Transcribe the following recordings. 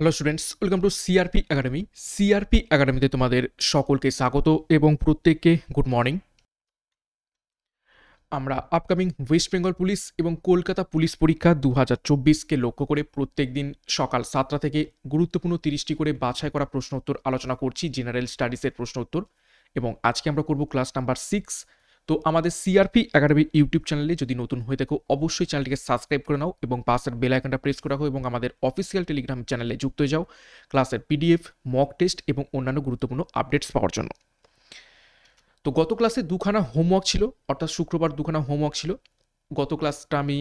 Hello students welcome to CRP academy CRP একাডেমিতে তোমাদের সকলকে স্বাগত এবং প্রত্যেককে গুড মর্নিং আমরা আপকামিং ওয়েস্ট বেঙ্গল পুলিশ এবং কলকাতা পুলিশ পরীক্ষা দু হাজার চব্বিশকে লক্ষ্য করে প্রত্যেক দিন সকাল সাতটা থেকে গুরুত্বপূর্ণ তিরিশটি করে বাছাই করা প্রশ্ন উত্তর আলোচনা করছি জেনারেল স্টাডিজের প্রশ্ন উত্তর এবং আজকে আমরা করব ক্লাস নাম্বার সিক্স তো আমাদের সিআরপি একাডেমি ইউটিউব চ্যানেলে যদি নতুন হয়ে থাকো, অবশ্যই চ্যানেলটিকে সাবস্ক্রাইব করে নাও এবং পাশের বেল আইকনটা প্রেস করে রাখো এবং আমাদের অফিসিয়াল টেলিগ্রাম চ্যানেলে যুক্ত হয়ে যাও ক্লাসের পিডিএফ মক টেস্ট এবং অন্যান্য গুরুত্বপূর্ণ আপডেটস পাওয়ার জন্য। তো গত ক্লাসে দুখানা হোমওয়ার্ক ছিল, অর্থাৎ শুক্রবার দুখানা হোমওয়ার্ক ছিল। গত ক্লাসটা আমি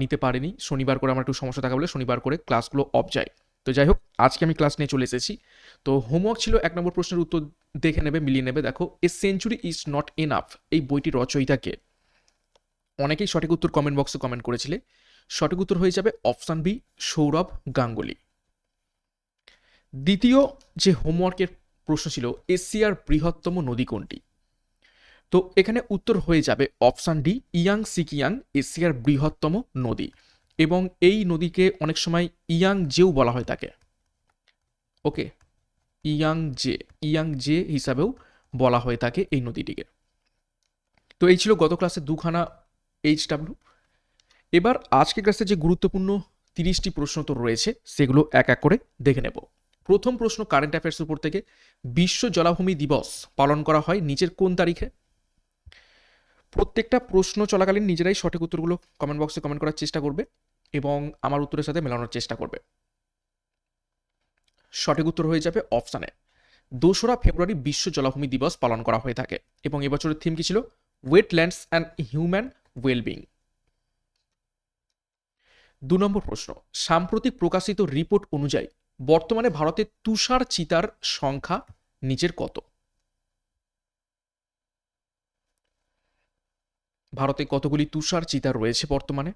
নিতে পারিনি। শনিবার করে আমার একটু সমস্যা থাকা বলে শনিবার করে ক্লাসগুলো অফ যায়। তো যাই হোক, আজকে আমি ক্লাস নিয়ে চলে এসেছি। তো হোমওয়ার্ক ছিল এক নম্বর প্রশ্নের উত্তর দেখে নেবে, মিলিয়ে নেবে। দেখো a century is not enough এই বইটি রচয়িতাকে। অনেকেই সঠিক উত্তর কমেন্ট বক্সে কমেন্ট করেছিলে। সঠিক উত্তর হয়ে যাবে অপশান বি সৌরভ গাঙ্গুলি। দ্বিতীয় যে হোমওয়ার্কের প্রশ্ন ছিল, এশিয়ার বৃহত্তম নদী কোনটি? তো এখানে উত্তর হয়ে যাবে অপশান ডি ইয়াং সিকিয়াং, এশিয়ার বৃহত্তম নদী। এবং এই নদীকে অনেক সময় ইয়াং জেও বলা হয় তাকে। ওকে ইয়াং জে ইয়াং জে হিসাবেও বলা হয়ে থাকে এই নদীটিকে। তো এই ছিল গত ক্লাসে দুখানা এইচ ডাব্লিউ এবার আজকে ক্লাসে যে গুরুত্বপূর্ণ তিরিশটি প্রশ্ন তো রয়েছে, সেগুলো এক এক করে দেখে নেব। প্রথম প্রশ্ন কারেন্ট অ্যাফেয়ার্স উপর থেকে, বিশ্ব জলাভূমি দিবস পালন করা হয় নিচের কোন তারিখে? প্রত্যেকটা প্রশ্ন চলাকালীন নিজেরাই সঠিক উত্তরগুলো কমেন্ট বক্সে কমেন্ট করার চেষ্টা করবে এবং আমার উত্তরের সাথে মেলানোর চেষ্টা করবে। সঠিক উত্তর হয়ে যাবে অপশানে। দোসরা ফেব্রুয়ারি বিশ্ব জলাভূমি দিবস পালন করা হয়ে থাকে এবং এবছরের থিম কি ছিল? ওয়েটল্যান্ডস অ্যান্ড হিউম্যান ওয়েলবিং দু নম্বর প্রশ্ন, সাম্প্রতিক প্রকাশিত রিপোর্ট অনুযায়ী বর্তমানে ভারতে তুষার চিতার সংখ্যা নিচের কত? ভারতে কতগুলি তুষার চিতা রয়েছে বর্তমানে?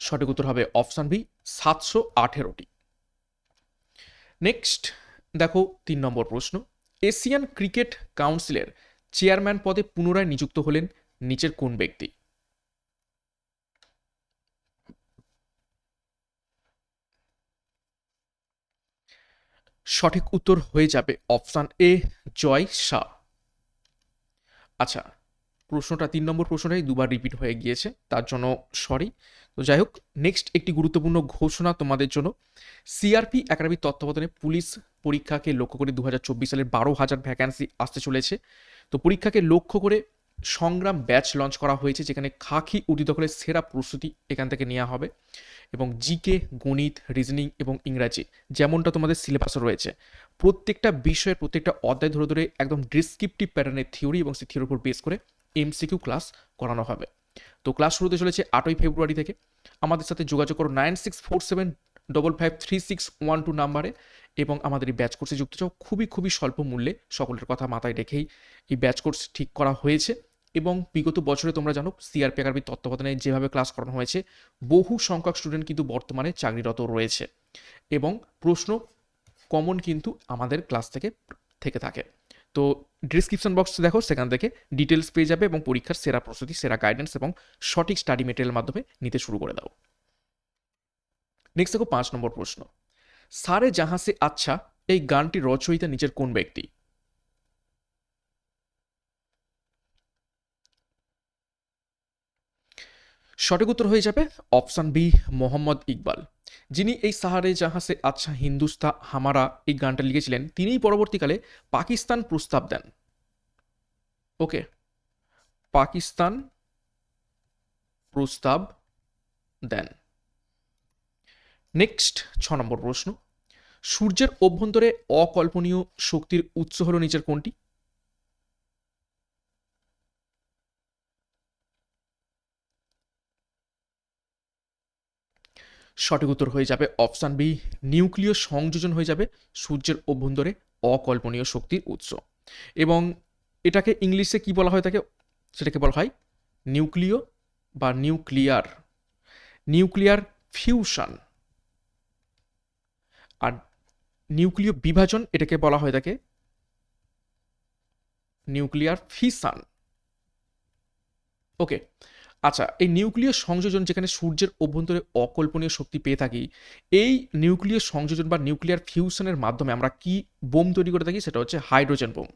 সঠিক উত্তর হবে অপশান বি, সাতশো আঠেরোটি। নেক্সট, দেখো তিন নম্বর প্রশ্ন। এশিয়ান ক্রিকেট কাউন্সিলের চেয়ারম্যান পদে পুনরায় নিযুক্ত হলেন নিচের কোন ব্যক্তি? সঠিক উত্তর হয়ে যাবে অপশান এ, জয় শাহ। আচ্ছা প্রশ্নটা, তিন নম্বর প্রশ্নটাই দুবার রিপিট হয়ে গিয়েছে, তার জন্য সরি তো যাই হোক নেক্সট একটি গুরুত্বপূর্ণ ঘোষণা তোমাদের জন্য। সিআরপি একাডেমির তত্ত্বাবধানে পুলিশ পরীক্ষাকে লক্ষ্য করে দু হাজার চব্বিশ সালের বারো হাজার ভ্যাকান্সি আসতে চলেছে। তো পরীক্ষাকে লক্ষ্য করে সংগ্রাম ব্যাচ লঞ্চ করা হয়েছে, যেখানে খাকি উর্দিদখলের সেরা প্রস্তুতি এখান থেকে নেওয়া হবে। এবং জিকে গণিত রিজনিং এবং ইংরাজি, যেমনটা তোমাদের সিলেবাসে রয়েছে। প্রত্যেকটা বিষয়ের প্রত্যেকটা অধ্যায় ধরে ধরে একদম ডিসক্রিপটিভ প্যাটার্নের থিওরি এবং সেই থিওরির উপর বেস করে এমসিকিউ ক্লাস করানো হবে। তো ক্লাস শুরুতে চলেছে আটই ফেব্রুয়ারি থেকে। আমাদের সাথে যোগাযোগ করো nine six four seven double five three six one two নাম্বারে এবং আমাদের এই ব্যাচ কোর্সে যুক্ত চাও খুবই খুবই স্বল্প মূল্যে সকলের কথা মাথায় রেখেই এই ব্যাচ কোর্স ঠিক করা হয়েছে এবং বিগত বছরে তোমরা জানো সিআরপি একাডেমির তত্ত্বাবধানে যেভাবে ক্লাস করানো হয়েছে, বহু সংখ্যক স্টুডেন্ট কিন্তু বর্তমানে চাকরিরত রয়েছে এবং প্রশ্ন কমন কিন্তু আমাদের ক্লাস থেকে থেকে থাকে। তো ডিসক্রিপশন বক্স দেখো, সেখান থেকে ডিটেলস পেয়ে যাবে এবং পরীক্ষার সেরা প্রস্তুতি, সেরা গাইডেন্স এবং সঠিক স্টাডি মেটেরিয়াল মাধ্যমে নিতে শুরু করে দাও। নেক্সট দেখো পাঁচ নম্বর প্রশ্ন। সারে জাহাসে আচ্ছা এই গানটি রচয়িতা নিচের কোন ব্যক্তি? সঠিক উত্তর হয়ে যাবে অপশান বি, মোহাম্মদ ইকবাল। যিনি এই সাহারে জাহাসে আচ্ছা হিন্দুস্তা, হামারা এই গানটা লিখেছিলেন, তিনিই পরবর্তীকালে পাকিস্তান প্রস্তাব দেন। ওকে, পাকিস্তান প্রস্তাব দেন। নেক্সট ছ নম্বর প্রশ্ন। সূর্যের অভ্যন্তরে অকল্পনীয় শক্তির উৎস হলো নিচের কোনটি? সঠিক উত্তর হয়ে যাবে অপশান বি, নিউক্লিয় সংযোজন হয়ে যাবে সূর্যের অভ্যন্তরে অকল্পনীয় শক্তির উৎস। এবং এটাকে ইংলিশে কি বলা হয় তাকে? সেটাকে বলা হয় নিউক্লিয় বা নিউক্লিয়ার। Nuclear fusion. আর নিউক্লিয় বিভাজন এটাকে বলা হয় থাকে নিউক্লিয়ার ফিসান ওকে আচ্ছা এই নিউক্লিয় সংযোজন যেখানে সূর্যের অভ্যন্তরে অকল্পনীয় শক্তি পেয়ে থাকি, এই নিউক্লিয় সংযোজন বা নিউক্লিয়ার ফিউশনের মাধ্যমে আমরা কি বোম তৈরি করে থাকি? সেটা হচ্ছে হাইড্রোজেন বোম।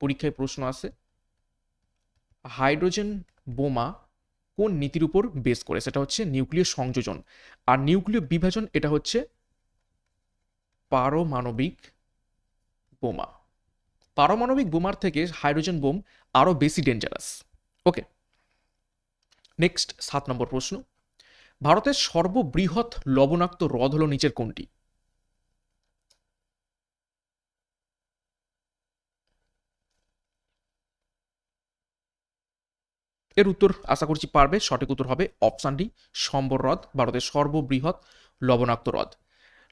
পরীক্ষায় প্রশ্ন আসে হাইড্রোজেন বোমা কোন নীতির উপর বেস করে? সেটা হচ্ছে নিউক্লিয় সংযোজন। আর নিউক্লিয় বিভাজন, এটা হচ্ছে পারমাণবিক বোমা। পারমাণবিক বোমার থেকে হাইড্রোজেন বোম আরও বেশি ডেঞ্জারাস ওকে নেক্সট সাত নম্বর প্রশ্ন। ভারতের সর্ববৃহৎ লবণাক্ত হ্রদ হল নিচের কোনটি? এর উত্তর আশা করছি পারবে, সঠিক উত্তর হবে অপশান ডি সম্বর হ্রদ, ভারতের সর্ববৃহৎ লবণাক্ত হ্রদ।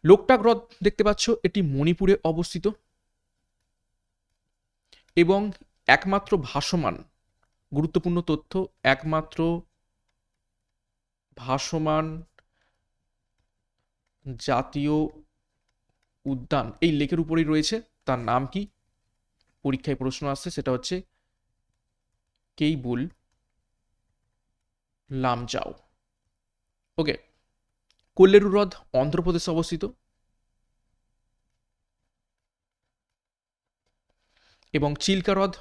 লোকটাক হ্রদ দেখতে পাচ্ছ, এটি মণিপুরে অবস্থিত এবং একমাত্র ভাসমান। গুরুত্বপূর্ণ তথ্য, একমাত্র ভাসমান জাতীয় উদ্যান। এই লেকের উপরেই রয়েছে, তার নাম কি? পরীক্ষায় প্রশ্ন আসছে, সেটা হচ্ছে কেইবুল লামজাও। ওকে, কোল্লেরু হ্রদ অন্ধ্রপ্রদেশে অবস্থিত। এবং চিল্কা হ্রদ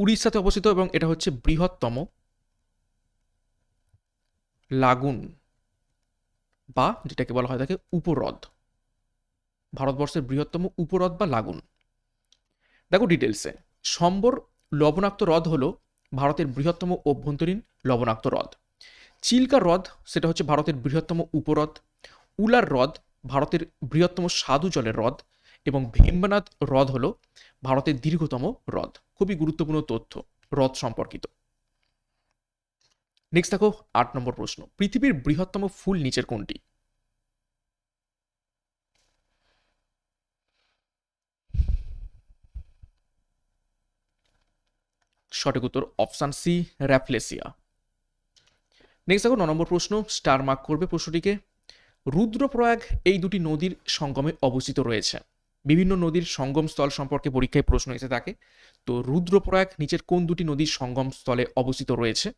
উড়িষ্যাতে অবস্থিত এবং এটা হচ্ছে বৃহত্তম লাগুন বা যেটাকে বলা হয় থাকে উপহ্রদ ভারতবর্ষের বৃহত্তম উপহ্রদ বা লাগুন। দেখো ডিটেলসে সম্বর লবণাক্ত হ্রদ হলো ভারতের বৃহত্তম অভ্যন্তরীণ লবণাক্ত হ্রদ। চিল্কা হ্রদ, সেটা হচ্ছে ভারতের বৃহত্তম উপহ্রদ উলার হ্রদ, ভারতের বৃহত্তম স্বাদু জলের হ্রদ। এবং ভীমবানাথ হ্রদ হল ভারতের দীর্ঘতম হ্রদ। খুবই গুরুত্বপূর্ণ তথ্য হ্রদ সম্পর্কিত। নেক্সট দেখো, আট নম্বর প্রশ্ন। পৃথিবীর বৃহত্তম ফুল নিচের কোনটি? সঠিক উত্তর অপশান সি, র্যাফলেসিয়া। নেক্সট দেখো, ন নম্বর প্রশ্ন, স্টার মার্ক করবে প্রশ্নটিকে। রুদ্রপ্রয়াগ এই দুটি নদীর সঙ্গমে অবস্থিত রয়েছে। বিভিন্ন নদীর সঙ্গম স্থল সম্পর্কে পরীক্ষায় প্রশ্ন এসে থাকে। তো রুদ্রপ্রয়াগ নিচের কোন দুটি নদীর সঙ্গম স্থলে অবস্থিত রয়েছে?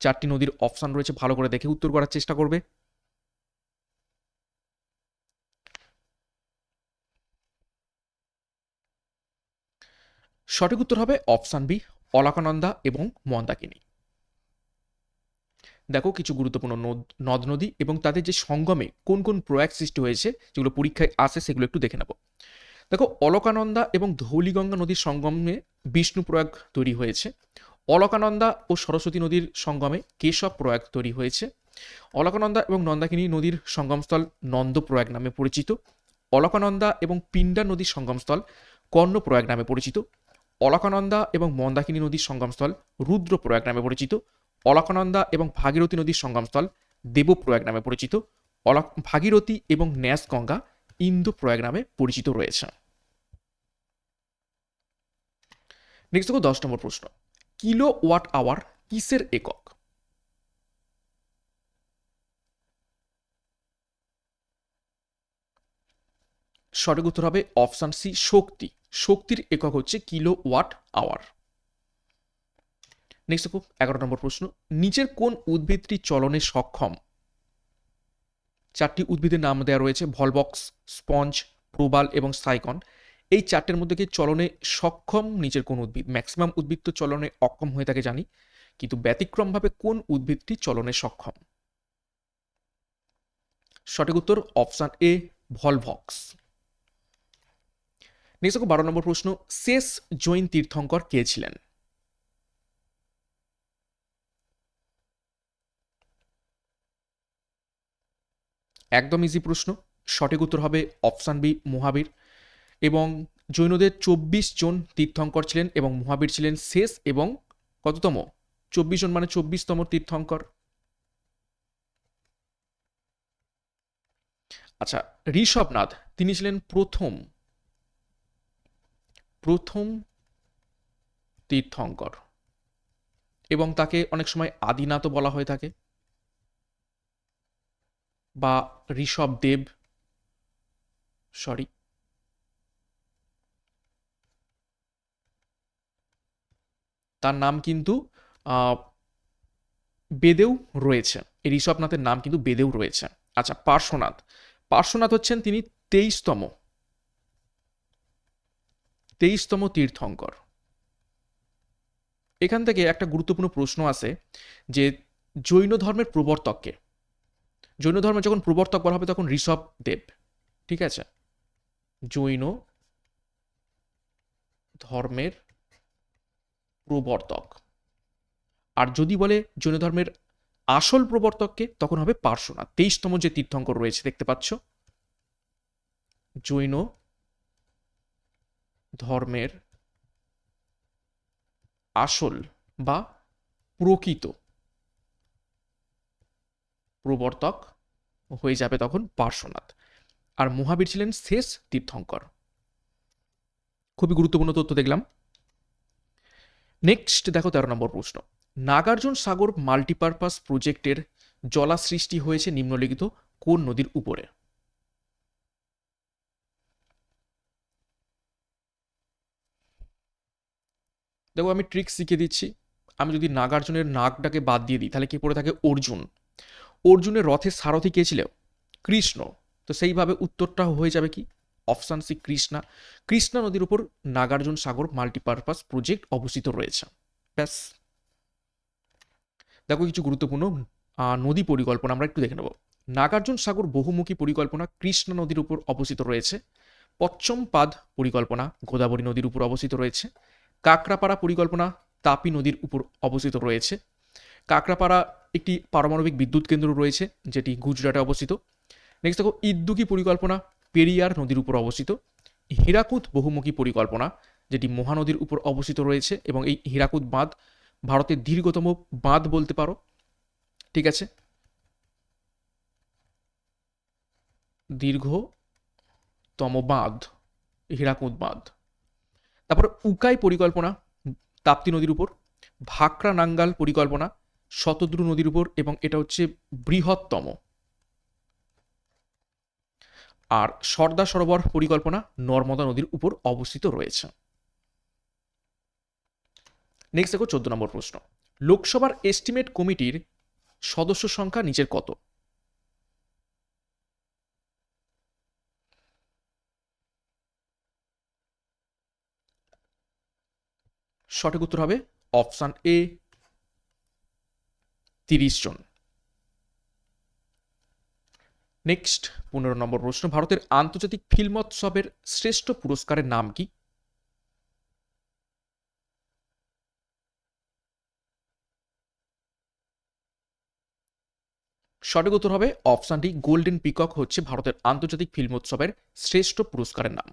চারটি নদীর অপশান রয়েছে, ভালো করে দেখে উত্তর করার চেষ্টা করবে। সঠিক উত্তর হবে অপশান বি অলকানন্দা এবং মন্দাকিনী। দেখো, কিছু গুরুত্বপূর্ণ নদ নদ এবং তাদের যে সঙ্গমে কোন কোন প্রয়াগ সৃষ্টি হয়েছে, যেগুলো পরীক্ষায় আসে, সেগুলো একটু দেখে নেব। দেখো, অলকানন্দা এবং ধৌলিগঙ্গা নদীর সঙ্গমে বিষ্ণু প্রয়াগ তৈরি হয়েছে। অলকানন্দা ও সরস্বতী নদীর সঙ্গমে কেশব প্রয়াগ তৈরি হয়েছে। অলকানন্দা এবং নন্দাকিনী নদীর সঙ্গমস্থল নন্দপ্রয়াগ নামে পরিচিত। অলকানন্দা এবং পিণ্ডা নদীর সঙ্গমস্থল কর্ণপ্রয়াগ নামে পরিচিত। অলকানন্দা এবং মন্দাকিনী নদীর সঙ্গমস্থল রুদ্রপ্রয়াগ নামে পরিচিত। অলকানন্দা এবং ভাগীরথী নদীর সঙ্গমস্থল দেবপ্রয়াগ নামে পরিচিত। অলা ভাগীরথী এবং ন্যাসগঙ্গা ইন্দোপ্রয়াগ নামে পরিচিত রয়েছে। নেক্সট দেখো দশ নম্বর প্রশ্ন। কিলো ওয়াট আওয়ার কিসের একক? সঠিক উত্তর হবে অপশান সি, শক্তি। শক্তির একক হচ্ছে কিলো ওয়াট আওয়ার নেক্সট দেখো, এগারো নম্বর প্রশ্ন। নিচের কোন উদ্ভিদটি চলনে সক্ষম? চারটি উদ্ভিদের নাম দেওয়া রয়েছে, ভলবক্স, স্পঞ্জ, প্রবাল এবং সাইকন। এই চারটের মধ্যে কি চলনে সক্ষম? নিচের কোন উদ্ভিদ ম্যাক্সিমাম উদ্ভিদ তো চলনে অক্ষম হয়ে থাকে জানি, কিন্তু ব্যতিক্রমভাবে কোন উদ্ভিদটি চলনে সক্ষম? সঠিক উত্তর অপশান এ, ভলভক্স। নেক্সট বারো নম্বর প্রশ্ন, শেষ জৈন তীর্থঙ্কর কে ছিলেন? একদম ইজি প্রশ্ন, সঠিক উত্তর হবে অপশান বি, মহাবীর। এবং জৈনদের চব্বিশ জন তীর্থঙ্কর ছিলেন এবং মহাবীর ছিলেন শেষ এবং কততম? চব্বিশ জন মানে চব্বিশতম তীর্থঙ্কর। আচ্ছা ঋষভনাথ, তিনি ছিলেন প্রথম প্রথম তীর্থঙ্কর। এবং তাকে অনেক সময় আদিনাথও বলা হয়ে থাকে। বা ঋষভ দেব সরি তার নাম কিন্তু বেদেও রয়েছে। এই ঋষভনাথের নাম কিন্তু বেদেও রয়েছে। আচ্ছা পার্শ্বনাথ। পার্শ্বনাথ হচ্ছেন তিনি তেইশতম তেইশতম তীর্থঙ্কর। এখান থেকে একটা গুরুত্বপূর্ণ প্রশ্ন আছে যে, জৈন ধর্মের প্রবর্তককে, জৈন ধর্মের যখন প্রবর্তক বলা হবে তখন ঋষভ দেব, ঠিক আছে? জৈন ধর্মের প্রবর্তক। আর যদি বলে জৈন ধর্মের আসল প্রবর্তককে, তখন হবে পার্শ্বনাথ। তেইশতম যে তীর্থঙ্কর রয়েছে, দেখতে পাচ্ছ? জৈন ধর্মের আসল বা প্রকৃত প্রবর্তক হয়ে যাবে তখন পার্শ্বনাথ। আর মহাবীর ছিলেন শেষ তীর্থঙ্কর। খুবই গুরুত্বপূর্ণ তথ্য দেখলাম। নেক্সট দেখো তেরো নম্বর প্রশ্ন। নাগার্জুন সাগর মাল্টিপারপাস প্রজেক্টের জলা সৃষ্টি হয়েছে নিম্নলিখিত কোন নদীর উপরে? দেখো আমি ট্রিক শিখিয়ে দিচ্ছি। আমি যদি নাগার্জুনের নাকটাকে বাদ দিয়ে দিই, তাহলে কি পড়ে থাকে? অর্জুন। অর্জুনের রথের সারথি কে ছিল? কৃষ্ণ। তো সেইভাবে উত্তরটা হয়ে যাবে কি? Option C Krishna. কৃষ্ণা নদীর উপর নাগার্জুন সাগর মাল্টিপারপাস প্রজেক্ট অবস্থিত রয়েছে। ব্যাস। দেখো কিছু গুরুত্বপূর্ণ নদী পরিকল্পনা আমরা একটু দেখে নেব। নাগার্জুন সাগর বহুমুখী পরিকল্পনা কৃষ্ণা নদীর উপর অবস্থিত রয়েছে। পশ্চমপাদ পরিকল্পনা গোদাবরী নদীর উপর অবস্থিত রয়েছে। কাকড়াপাড়া পরিকল্পনা তাপি নদীর উপর অবস্থিত রয়েছে। কাকড়াপাড়া একটি পারমাণবিক বিদ্যুৎ কেন্দ্র রয়েছে, যেটি গুজরাটে অবস্থিত। নেক্সট দেখো ইদ্দুকি পরিকল্পনা পেরিয়ার নদীর উপর অবস্থিত। হীরাকুদ বহুমুখী পরিকল্পনা, যেটি মহানদীর উপর অবস্থিত রয়েছে এবং এই হীরাকুদ বাঁধ ভারতের দীর্ঘতম বাঁধ বলতে পারো। ঠিক আছে? দীর্ঘতম বাঁধ হীরাকুদ বাঁধ। তারপর উকাই পরিকল্পনা, তাপ্তি নদীর উপর। ভাকরা নাঙ্গাল পরিকল্পনা, শতদ্রু নদীর উপর এবং এটা হচ্ছে বৃহত্তম। আর সর্দার সরোবর পরিকল্পনা নর্মদা নদীর উপর অবস্থিত রয়েছে। নেক্সট দেখো চোদ্দ নম্বর প্রশ্ন। লোকসভার এস্টিমেট কমিটির সদস্য সংখ্যা নিচের কত? সঠিক উত্তর হবে অপশান এ, তিরিশ জন। নেক্সট পনেরো নম্বর প্রশ্ন, ভারতের আন্তর্জাতিক ফিল্মোৎসবের শ্রেষ্ঠ পুরস্কারের নাম কি? সঠিক উত্তর হবে অপশানটি গোল্ডেন পিকক হচ্ছে ভারতের আন্তর্জাতিক ফিল্মোৎসবের শ্রেষ্ঠ পুরস্কারের নাম।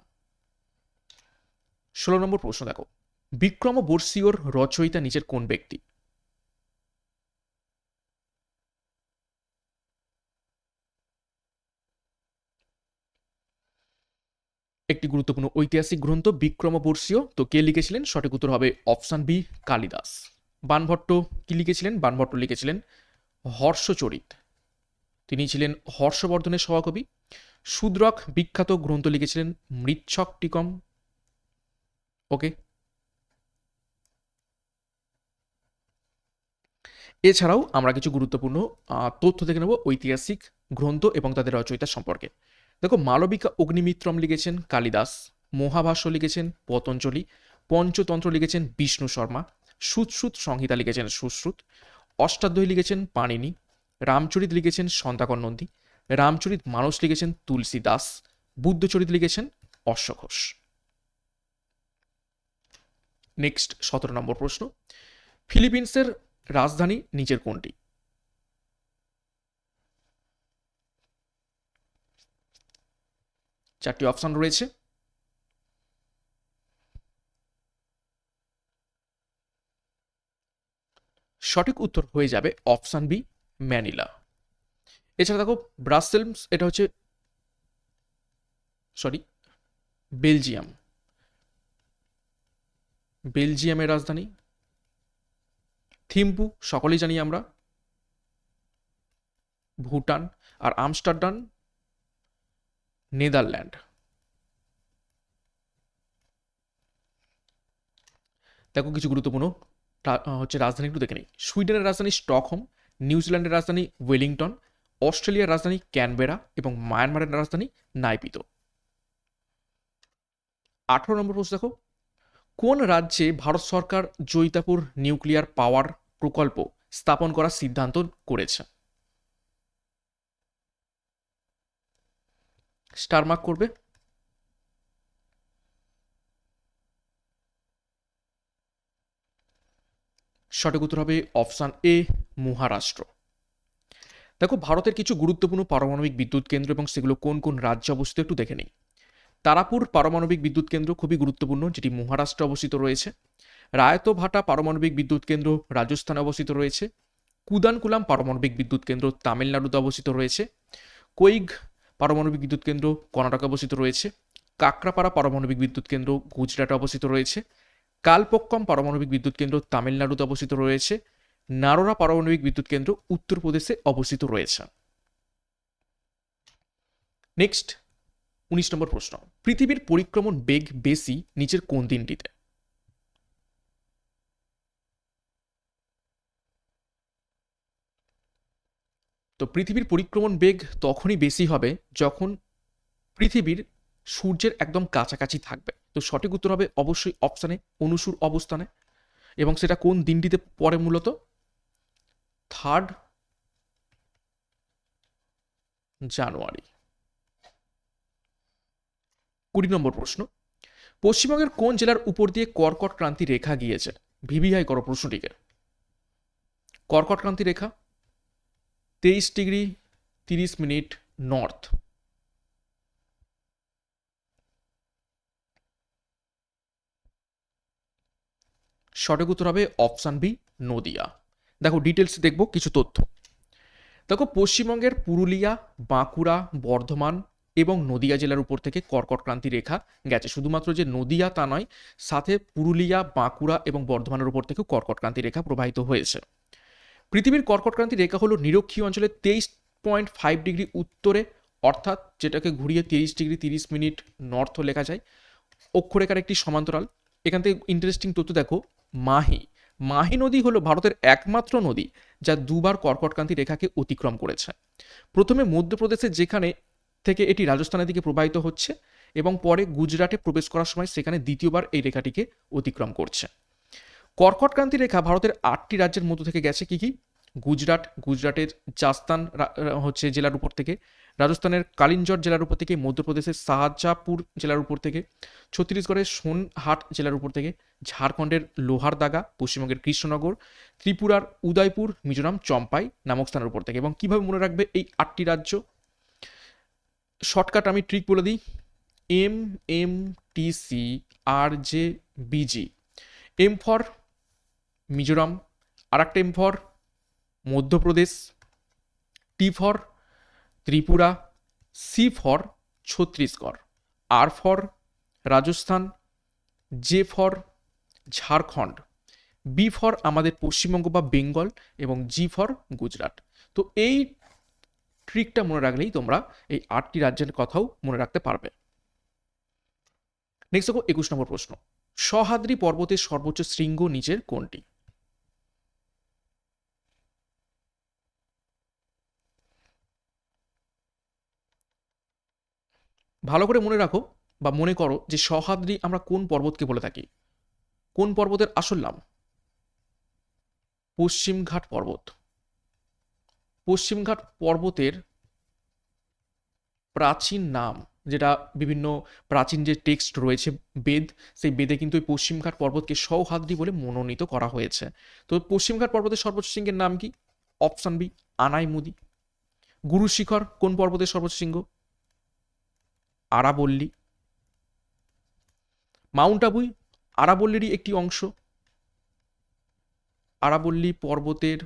ষোলো নম্বর প্রশ্ন দেখো বিক্রম বর্ষীয়র রচয়িতা নিজের কোন ব্যক্তি? একটি গুরুত্বপূর্ণ ঐতিহাসিক গ্রন্থ বিক্রমবর্ষীয়। তো কে লিখেছিলেন? সঠিক উত্তর হবে অপশান বি, কালিদাস। বানভট্ট কি লিখেছিলেন? বানভট্ট লিখেছিলেন হর্ষচরিত। তিনি ছিলেন হর্ষবর্ধনের সভাকবি। শূদ্রক বিখ্যাত গ্রন্থ লিখেছিলেন মৃচ্ছক টিকম। ওকে। এছাড়াও আমরা কিছু গুরুত্বপূর্ণ তথ্য দেখে নেব ঐতিহাসিক গ্রন্থ এবং তাদের রচয়িতা সম্পর্কে। দেখো, মালবিকা অগ্নিমিত্রম লিখেছেন, কালিদাস, মহাভাষ্য লিখেছেন, পতঞ্জলি, পঞ্চতন্ত্র লিখেছেন, বিষ্ণু শর্মা সুশ্রুত সংহিতা লিখেছেন, সুশ্রুত, অষ্টাধ্যায়ী লিখেছেন, পাণিনি, রামচরিত লিখেছেন সন্তাকর নন্দী, রামচরিত মানস লিখেছেন, তুলসী দাস, বুদ্ধচরিত লিখেছেন অশ্বঘোষ নেক্সট সতেরো নম্বর প্রশ্ন, ফিলিপিন্সের রাজধানী নিচের কোনটি? চারটি অপশন রয়েছে। সঠিক উত্তর হয়ে যাবে অপশন বি, ম্যানিলা। এছাড়া দেখো, ব্রাসেলস, এটা হচ্ছে, সরি, বেলজিয়াম। বেলজিয়ামের রাজধানী। থিম্পু, সকলেই জানি আমরা। ভুটান, আর আমস্টারডাম নেদারল্যান্ড দেখো কিছু গুরুত্বপূর্ণ হচ্ছে রাজধানী একটু দেখে নিই। সুইডেনের রাজধানী স্টকহোম, নিউজিল্যান্ডের রাজধানী ওয়েলিংটন, অস্ট্রেলিয়ার রাজধানী ক্যানবেরা এবং মায়ানমারের রাজধানী নাইপিতো। আঠারো নম্বর প্রশ্ন দেখো, কোন রাজ্যে ভারত সরকার জৈতাপুর নিউক্লিয়ার পাওয়ার প্রকল্প স্থাপন করার সিদ্ধান্ত করেছে? স্টার মার্ক করবে। সঠিক উত্তর হবে অপশান এ, মহারাষ্ট্র। দেখো, ভারতের কিছু গুরুত্বপূর্ণ পারমাণবিক বিদ্যুৎ কেন্দ্র এবং সেগুলো কোন কোন রাজ্যে অবস্থিত একটু দেখে নিই। তারাপুর পারমাণবিক বিদ্যুৎ কেন্দ্র খুবই গুরুত্বপূর্ণ, যেটি মহারাষ্ট্রে অবস্থিত রয়েছে। রায়তভাটা পারমাণবিক বিদ্যুৎ কেন্দ্র রাজস্থানে অবস্থিত রয়েছে। কুদানকুলাম পারমাণবিক বিদ্যুৎ কেন্দ্র তামিলনাড়ুতে অবস্থিত রয়েছে। কৈগ পারমাণবিক বিদ্যুৎ কেন্দ্র কর্ণাটকে অবস্থিত রয়েছে। কাকরাপাড়া পারমাণবিক বিদ্যুৎ কেন্দ্র গুজরাটে অবস্থিত রয়েছে। কালপক্কম পারমাণবিক বিদ্যুৎ কেন্দ্র তামিলনাড়ুতে অবস্থিত রয়েছে। নারোরা পারমাণবিক বিদ্যুৎ কেন্দ্র উত্তরপ্রদেশে অবস্থিত রয়েছে। নেক্সট উনিশ নম্বর প্রশ্ন। পৃথিবীর পরিক্রমণ বেগ বেশি নিচের কোন দিনটিতে? তো পৃথিবীর পরিক্রমণ বেগ তখনই বেশি হবে যখন পৃথিবীর সূর্যের একদম কাছাকাছি থাকবে। তো সঠিক উত্তর হবে অবশ্যই অপশানে, অনুসুর অবস্থানে। এবং সেটা কোন দিনটিতে পড়ে মূলত? থার্ড জানুয়ারি কুড়ি নম্বর প্রশ্ন। পশ্চিমবঙ্গের কোন জেলার উপর দিয়ে কর্কট ক্রান্তি রেখা গিয়েছে? ভিভিআই করো প্রশ্নটিকে। কর্কট ক্রান্তি রেখা। তেইশ ডিগ্রি তিরিশ মিনিট নর্থ। সঠিক উত্তর হবে অপশান বি, নদিয়া। দেখো ডিটেলস দেখব, কিছু তথ্য। দেখো, পশ্চিমবঙ্গের পুরুলিয়া, বাঁকুড়া, বর্ধমান এবং নদিয়া জেলার উপর থেকে কর্কট ক্রান্তি রেখা গেছে। শুধুমাত্র যে নদিয়া তা নয়, সাথে পুরুলিয়া, বাঁকুড়া এবং বর্ধমানের উপর থেকেও কর্কট ক্রান্তি রেখা প্রবাহিত হয়েছে। পৃথিবীর কর্কট ক্রান্তি রেখা হলো নিরক্ষীয় অঞ্চলে তেইশ পয়েন্ট ফাইভ ডিগ্রি উত্তরে, অর্থাৎ যেটাকে ঘুরিয়ে তিরিশ ডিগ্রি তিরিশ মিনিট নর্থ লেখা যায়। অক্ষরেখার একটি সমান্তরাল। এখান থেকে ইন্টারেস্টিং তথ্য দেখো, মাহি। মাহি নদী হলো ভারতের একমাত্র নদী যা দুবার কর্কটক্রান্তি রেখাকে অতিক্রম করেছে। প্রথমে মধ্যপ্রদেশে যেখানে থেকে এটি রাজস্থানের দিকে প্রবাহিত হচ্ছে এবং পরে গুজরাটে প্রবেশ করার সময় সেখানে দ্বিতীয়বার এই রেখাটিকে অতিক্রম করছে। কর্কটক্রান্তি রেখা ভারতের আটটি রাজ্যের মধ্য থেকে গেছে। কি কি? গুজরাট, গুজরাটের জাস্তান হচ্ছে জেলার উপর থেকে, রাজস্থানের কালিঞ্জর জেলার উপর থেকে, মধ্যপ্রদেশের শাহজাপুর জেলার উপর থেকে, ছত্তিশগড়ের সোনহাট জেলার উপর থেকে, ঝাড়খণ্ডের লোহারদাগা, পশ্চিমবঙ্গের কৃষ্ণনগর, ত্রিপুরার উদয়পুর, মিজোরাম, চম্পাই নামক স্থানের উপর থেকে। এবং কীভাবে মনে রাখবে এই আটটি রাজ্য? শর্টকাট আমি ট্রিক বলে দিই। M M, T, C, R, J BG M for Mizoram আর একটা M for Madhya Pradesh T for Tripura C for Chhattisgarh R for Rajasthan J for Jharkhand. B for আমাদের পশ্চিমবঙ্গ বা বেঙ্গল এবং জি ফর গুজরাট। তো এই ট্রিকটা মনে রাখলেই তোমরা এই আটটি রাজ্যের কথাও মনে রাখতে পারবে। নেক্সট দেখো একুশ নম্বর প্রশ্ন। সহাদ্রি পর্বতের সর্বোচ্চ শৃঙ্গ নিচের কোনটি? ভালো করে মনে রাখো বা মনে করো যে সহাদ্রি আমরা কোন পর্বতকে বলে থাকি। কোন পর্বতের আসল নাম? পশ্চিমঘাট পর্বত। পশ্চিমঘাট পর্বতের প্রাচীন নাম, যেটা বিভিন্ন প্রাচীন যে টেক্সট রয়েছে বেদ, সেই বেদে কিন্তু ওই পশ্চিমঘাট পর্বতকে সৌহাদ্রি বলে মনোনীত করা হয়েছে। তো পশ্চিমঘাট পর্বতের সর্বোচ্চ শৃঙ্গের নাম কি? Option B, Anaimudi. গুরু শিখর কোন পর্বতের সর্বোচ্চ শৃঙ্গ? আরাবল্লী। মাউন্ট আবুই আরাবল্লীরই একটি অংশ। আরাবল্লী পর্বতের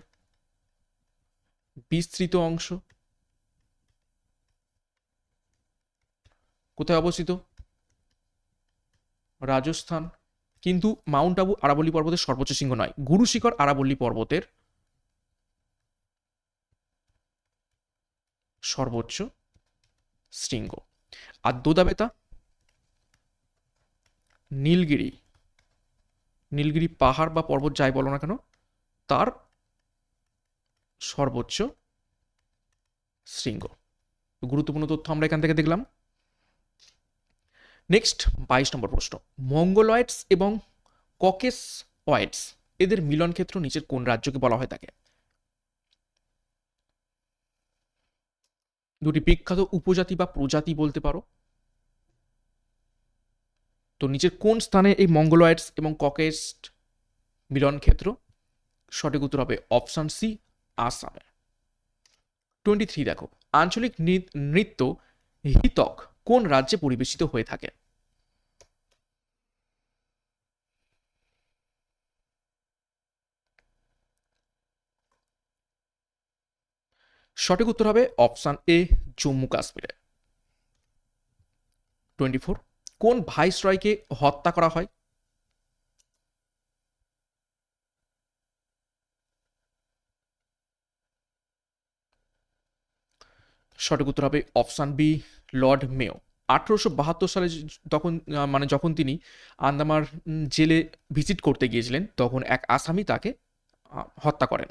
বিস্তৃত অংশ। কোথায় অবস্থিত? রাজস্থান। কিন্তু মাউন্ট আবু আরাবল্লী পর্বতের সর্বোচ্চ শৃঙ্গ নয়, গুরু শিখর আরাবল্লী পর্বতের সর্বোচ্চ শৃঙ্গ। আর দোদাবেতা নীলগিরি নীলগিরি পাহাড় বা পর্বত যাই বলো না কেন, তার সর্বোচ্চ শৃঙ্গ। গুরুত্বপূর্ণ তথ্য আমরা এখান থেকে দেখলাম। নেক্সট বাইশ নম্বর প্রশ্ন। মঙ্গলয়েডস এবং ককেস ওয়েডস এদের মিলন ক্ষেত্র নিচের কোন রাজ্যকে বলা হয় থাকে দুটি বিখ্যাত উপজাতি বা প্রজাতি বলতে পারো। তো নিচের কোন স্থানে এই মঙ্গলয়েডস এবং ককেস্ট মিলন ক্ষেত্র? সঠিক উত্তর হবে অপশান সি, আসামে। টোয়েন্টি থ্রি দেখো, আঞ্চলিক নৃত্য হিতক কোন রাজ্যে পরিবেশিত হয়ে থাকে? সঠিক উত্তর হবে অপশান এ, জম্মু কাশ্মীরে। টোয়েন্টি ফোর, কোন ভাইসরয়কে হত্যা করা হয়? সঠিক উত্তর হবে অপশান বি, লর্ড মেও আঠেরোশো বাহাত্তর সালে তখন মানে যখন তিনি আন্দামার জেলে ভিজিট করতে গিয়েছিলেন, তখন এক আসামি তাকে হত্যা করেন।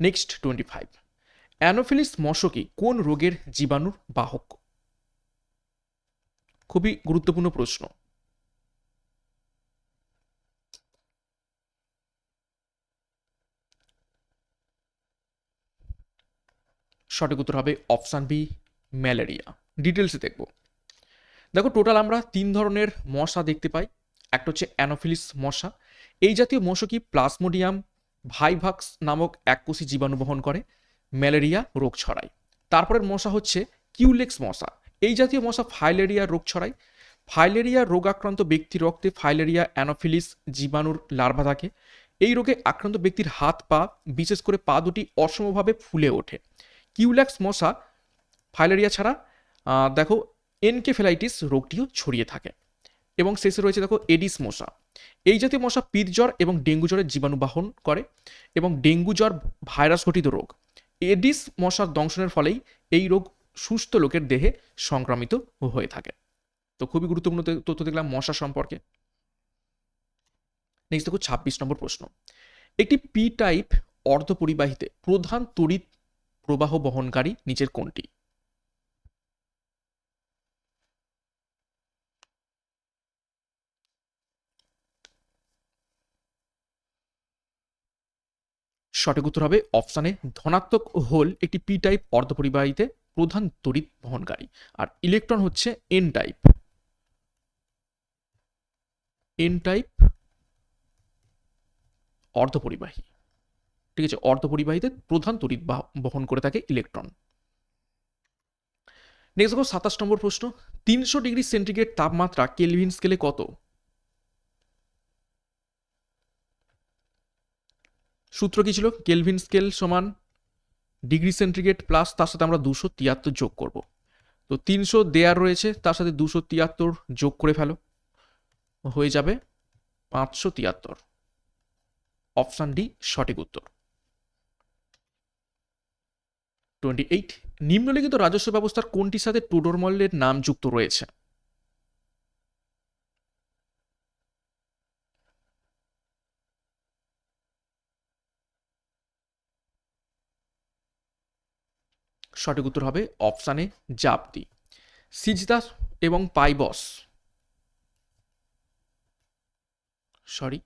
নেক্সট টোয়েন্টি ফাইভ অ্যানোফিলিস মশকি কোন রোগের জীবাণুর বাহক? খুবই গুরুত্বপূর্ণ প্রশ্ন। সঠিক উত্তর হবে অপশান বি, ম্যালেরিয়া। ডিটেলসে দেখব। দেখো টোটাল আমরা তিন ধরনের মশা দেখতে পাই। একটা হচ্ছে অ্যানোফিলিস মশা। এই জাতীয় মশকি প্লাসমোডিয়াম ভাইভাক্স নামক এককোষী জীবাণু বহন করে, ম্যালেরিয়া, রোগ ছড়ায়। তারপরের মশা হচ্ছে কিউলেক্স মশা। এই জাতীয় মশা ফাইলেরিয়া রোগ ছড়ায়। ফাইলেরিয়া রোগ আক্রান্ত ব্যক্তির রক্তে ফাইলেরিয়া অ্যানোফিলিস জীবাণুর লার্ভা থাকে। এই রোগে আক্রান্ত ব্যক্তির হাত, পা, বিশেষ করে পা দুটি অসমভাবে ফুলে ওঠে। কিউল্যাক্স মশা ফাইলেরিয়া ছাড়া দেখো, এনকেফেলাইটিস রোগটিও ছড়িয়ে থাকে। এবং শেষে রয়েছে, দেখো, এডিস মশা। এই জাতীয় মশা পিত জ্বর এবং ডেঙ্গু জ্বরের জীবাণু বাহন করে এবং ডেঙ্গু জ্বর ভাইরাস ঘটিত রোগ। এডিস মশার দংশনের ফলেই এই রোগ সুস্থ লোকের দেহে সংক্রামিত হয়ে থাকে। তো খুবই গুরুত্বপূর্ণ তথ্য দেখলাম মশা সম্পর্কে। নেক্সট দেখো ছাব্বিশ নম্বর প্রশ্ন। একটি পি টাইপ অর্ধপরিবাহিতে প্রধান তড়িৎ প্রবাহ বহনকারী নিচের কোনটি? সঠিক উত্তর হবে অপশানে ধনাত্মক হোল, একটি পি টাইপ অর্ধপরিবাহীতে প্রধান তড়িৎ বহনকারী। আর ইলেকট্রন হচ্ছে এন টাইপ এন টাইপ অর্ধপরিবাহী। ঠিক আছে, অর্ধপরিবাহীতে প্রধান তড়িৎ বহন করে থাকে ইলেকট্রন নেক্সট দেখো, সাতাশ নম্বর প্রশ্ন। তিনশো ডিগ্রি সেন্টিগ্রেড তাপমাত্রা কেলভিন স্কেলে কত? সূত্র কী ছিল? কেলভিন স্কেল সমান ডিগ্রি সেন্টিগ্রেড প্লাস তার সাথে আমরা দুশো তিয়াত্তর যোগ করব। তো তিনশো দেয়ার রয়েছে, তার সাথে দুশো তিয়াত্তর যোগ করে ফেলো। হয়ে যাবে পাঁচশো তিয়াত্তর। অপশান ডি, সঠিক উত্তর। টোয়েন্টি এইট, নিম্নলিখিত রাজস্ব ব্যবস্থার কোনটির সাথে টোডরমলের নাম যুক্ত রয়েছে? সঠিক উত্তর হবে অপশানে জাপতি। সিজদাস এবং পাইবস। সরি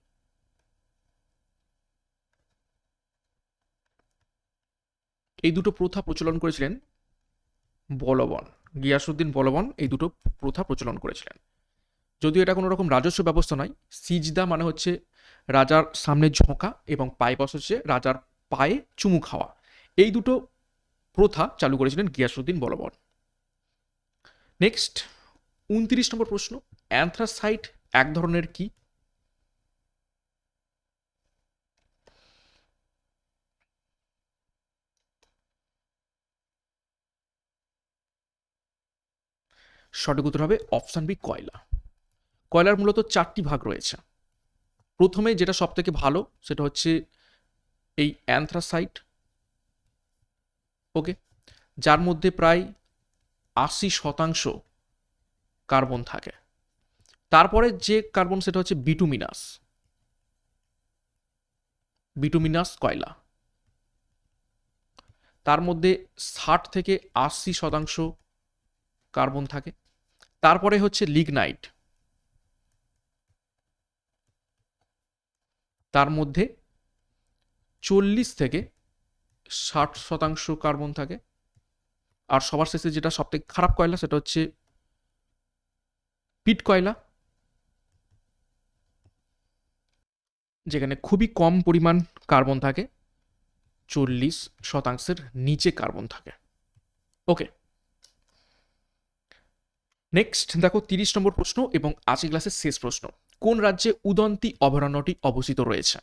এই দুটো প্রথা প্রচলন করেছিলেন বলবন গিয়াসুদ্দিন বলবন এই দুটো প্রথা প্রচলন করেছিলেন। যদিও এটা কোনো রকম রাজস্ব ব্যবস্থা নয়, সিজদা মানে হচ্ছে রাজার সামনে ঝোঁকা এবং পাইবস হচ্ছে রাজার পায়ে চুমু খাওয়া। এই দুটো প্রথা চালু করেছিলেন গিয়াসুদ্দিন বলবন। নেক্সট উনত্রিশ নম্বর প্রশ্ন, অ্যান্থ্রাসাইট এক ধরনের কি? সঠিক উত্তর হবে অপশান বি, কয়লা। কয়লার মূলত চারটি ভাগ রয়েছে। প্রথমে যেটা সব থেকে ভালো, সেটা হচ্ছে এই অ্যান্থ্রাসাইট ওকে? যার মধ্যে প্রায় আশি শতাংশ কার্বন থাকে। তারপরে যে কার্বন, সেটা হচ্ছে বিটুমিনাস। বিটুমিনাস কয়লা। তার মধ্যে ষাট থেকে আশি শতাংশ কার্বন থাকে। তারপরে হচ্ছে লিগনাইট। তার মধ্যে চল্লিশ থেকে ষাট শতাংশ কার্বন থাকে। আর সবার শেষে যেটা সবথেকে খারাপ কয়লা সেটা হচ্ছে পিট কয়লা। যেখানে খুবই কম পরিমাণ কার্বন থাকে, চল্লিশ শতাংশের নিচে কার্বন থাকে। ওকে। নেক্সট, দেখো তিরিশ নম্বর প্রশ্ন এবং আজকে ক্লাসের শেষ প্রশ্ন। কোন রাজ্যে উদন্তি অভয়ারণ্যটি অবস্থিত রয়েছে?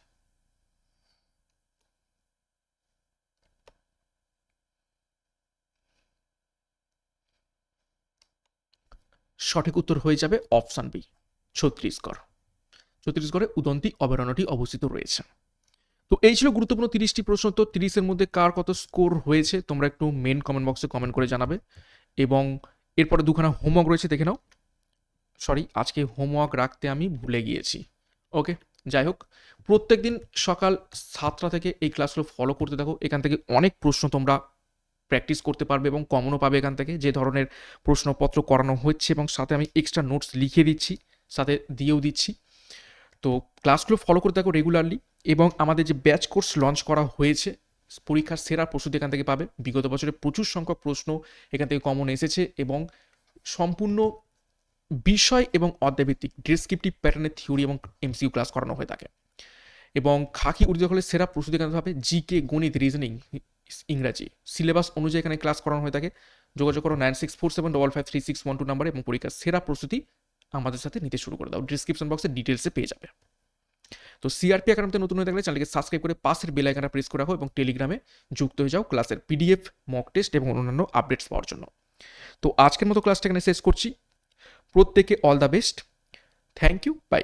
সঠিক উত্তর হয়ে যাবে অপশান বি, ছত্তিশগড়। ছত্তিশগড়ে উদন্তি অভয়ারণ্যটি অবস্থিত রয়েছে। তো এই ছিল গুরুত্বপূর্ণ তিরিশটি প্রশ্ন, তো তিরিশের মধ্যে কার কত স্কোর হয়েছে তোমরা একটু মেন কমেন্ট বক্সে কমেন্ট করে জানাবে। এবং এরপরে দুখানা হোমওয়ার্ক রয়েছে, দেখে নাও। সরি আজকে হোমওয়ার্ক রাখতে আমি ভুলে গিয়েছি। ওকে যাই হোক প্রত্যেক দিন সকাল সাতটা থেকে এই ক্লাসগুলো ফলো করতে থাকো। এখান থেকে অনেক প্রশ্ন তোমরা প্র্যাকটিস করতে পারবে এবং কমনও পাবে এখান থেকে। যে ধরনের প্রশ্নপত্র করানো হচ্ছে এবং সাথে আমি এক্সট্রা নোটস লিখে দিচ্ছি, সাথে দিয়েও দিচ্ছি। তো ক্লাসগুলো ফলো করতে থাকো রেগুলারলি এবং আমাদের যে ব্যাচ কোর্স লঞ্চ করা হয়েছে, পরীক্ষার সেরা প্রস্তুতি এখান থেকে পাবে। বিগত বছরে প্রচুর সংখ্যক প্রশ্ন এখান থেকে কমন এসেছে এবং সম্পূর্ণ বিষয় এবং অধ্যায়ভিত্তিক ডিসক্রিপটিভ প্যাটার্নের থিওরি এবং এমসিউ ক্লাস করানো হয়ে থাকে। এবং খাকি উর্দু হলে সেরা প্রস্তুতি এখানে হবে জিকে গণিত রিজনিং ইংরাজি। সিলেবাস অনুযায়ী এখানে ক্লাস করানো হয়ে থাকে। যোগাযোগ করো nine six four seven double five three six one two number এবং পরীক্ষার সেরা প্রস্তুতি আমাদের সাথে নিতে শুরু করে দাও। ডিসক্রিপশন বক্সে ডিটেলসে পেয়ে যাবে। তো সিআরপি একাডেমিতে নতুন হয়ে থাকলে চ্যানেলকে সাবস্ক্রাইব করে পাশের বেল আইকনটা প্রেস করে রাখো এবং টেলিগ্রামে যুক্ত হয়ে যাও ক্লাসের পিডিএফ মক টেস্ট এবং অন্যান্য আপডেটস পাওয়ার জন্য। তো আজকের মতো ক্লাসটা এখানে শেষ করছি। প্রত্যেকে all the best thank you bye